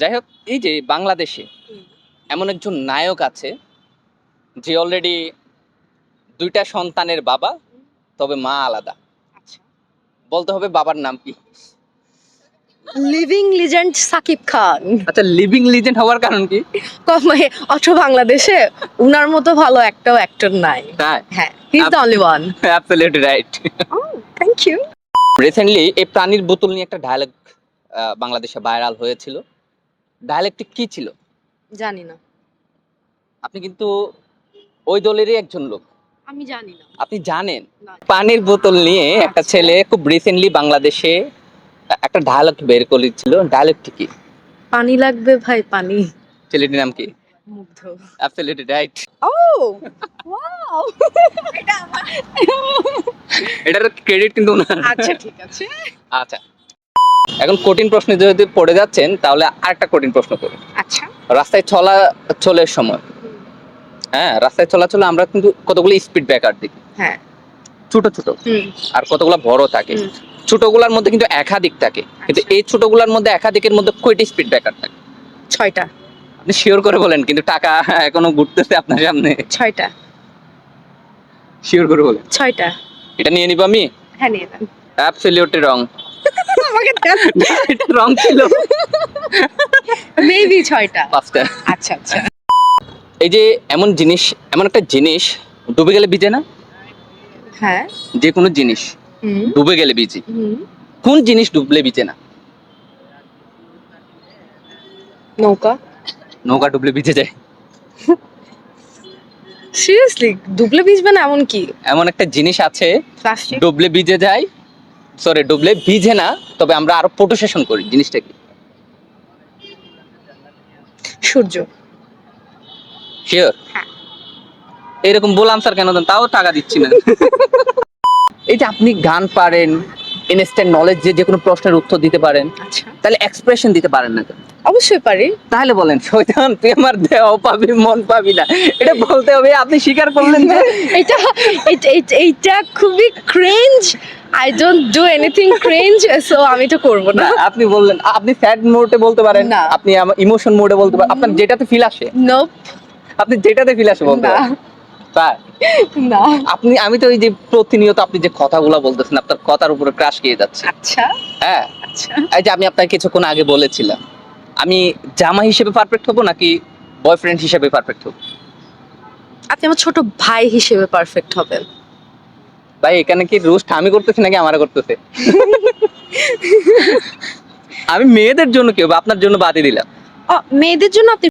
যাই হোক এই যে বাংলাদেশে এমন একজন নায়ক আছে যে অলরেডি দুইটা সন্তানের বাবা তবে মা আলাদা। আচ্ছা। বলতে হবে বাবার নাম কি? Living legend Shakib Khan. আচ্ছা লিভিং লিজেন্ড হওয়ার কারণ কি? কমে অটো বাংলাদেশে উনার মতো ভালো একটাও অ্যাক্টর নাই। হ্যাঁ he is the only one absolutely right thank you recently এই প্রাণীর বোতল নিয়ে একটা ডায়ালগ বাংলাদেশে ভাইরাল হয়েছিল। ডায়ালগটি কি ছিল? জানি না। আপনি কিন্তু ওই দলেরই একজন লোক। আমি জানি না। আপনি জানেন? পানির বোতল নিয়ে একটা আচ্ছা। ছেলে খুব রিসেন্টলি বাংলাদেশে একটা ডায়ালগ বের করেছিল। ডায়ালগটি কি? পানি লাগবে ভাই পানি। ছেলেটির নাম কি? মুগ্ধ। Absolutely right oh wow. এটা আমার এটার ক্রেডিট কিন্তু আচ্ছা ঠিক আছে। আচ্ছা। এখন কঠিন প্রশ্নে যদি পড়ে যাচ্ছেন তাহলে আরেকটা কঠিন প্রশ্ন করি। আচ্ছা। রাস্তায় চলা চলের সময়। হ্যাঁ রাস্তায় চলাচলে আমরা কিন্তু কতগুলো স্পিড ব্রেকার দেখি। হ্যাঁ। ছোট ছোট। আর কতগুলো বড় থাকে। ছোটগুলার মধ্যে কিন্তু একাধিক থাকে। কিন্তু আচ্ছা। এই ছোটগুলার মধ্যে একাধিকের মধ্যে কয়টি স্পিড ব্রেকার থাকে? ছয়টা। আপনি শিওর করে বলেন কিন্তু টাকা এখনও ঘুরতেছে আপনার সামনে। ছয়টা। শিওর করে বলেন। ছয়টা। এটা নিয়ে নিব আমি? হ্যাঁ নিয়ে নেন। অ্যাবসলিউটলি রং আমাকে এটা রং ছিল। মেবি ছয়টা। পাঁচটা। আচ্ছা আচ্ছা। এই যে এমন জিনিস এমন একটা জিনিস ডুবে গেলে ভিজে না? হ্যাঁ। যে কোনো জিনিস ডুবে গেলে ভিজে। কোন জিনিস ডুবলে ভিজে না? নৌকা। নৌকা ডুবলে ভিজে যায়। সিরিয়াসলি ডুবলে ভিজবে না এমন কি? এমন একটা জিনিস আছে ডুবলে ভিজে যায় সরি ডুবলে ভিজে না তবে আমরা আরও প্রোটোসেশন করি জিনিসটা কি? সূর্য। শিওর হ্যাঁ। এরকম বললাম স্যার কেন তাও টাকা দিচ্ছি না। এই যে আপনি গান পারেন ইনস্ট্যান্ট নলেজ যে যে কোনো প্রশ্নের উত্তর দিতে পারেন। আচ্ছা। তাহলে এক্সপ্রেশন দিতে পারেন না কেন? অবশ্যই পারি। তাহলে বলেন শয়তান তুই আমার দেহ পাবি মন পাবি না। এটা বলতে হবে আপনি স্বীকার করলেন যে এটা এটা এটা- এইটা খুবই cringe I don't do anything cringe so আমি তো করব না। আপনি বললেন আপনি স্যাড মোডে বলতে পারেন না। আপনি ইমোশন মোডে বলতে পারেন। আপনার যেটাতে ফিল আসে। নোপ আপনি যেটাতে ফিল আসে বলতে পারেন। না। আপনি আমি তো ওই যে প্রতিনিয়ত আপনি যে কথাগুলো বলতেছেন আপনার কথার উপরে ক্রাশ খেয়ে যাচ্ছে। আচ্ছা। হ্যাঁ। আচ্ছা। এই যে আমি আপনাকে কিছুক্ষণ আগে বলেছিলাম আমি জামা হিসেবে পারফেক্ট হব নাকি বয়ফ্রেন্ড হিসেবে পারফেক্ট হব? আপনি আমার ছোট ভাই হিসেবে পারফেক্ট হবেন। ভাই এখানে কি রোস্ট আমি করতেছি নাকি আমারা করতেছে? আমি মেয়েদের জন্য কি হবে? আপনার জন্য বাদই দিলাম। মেয়েদের জন্য আপনি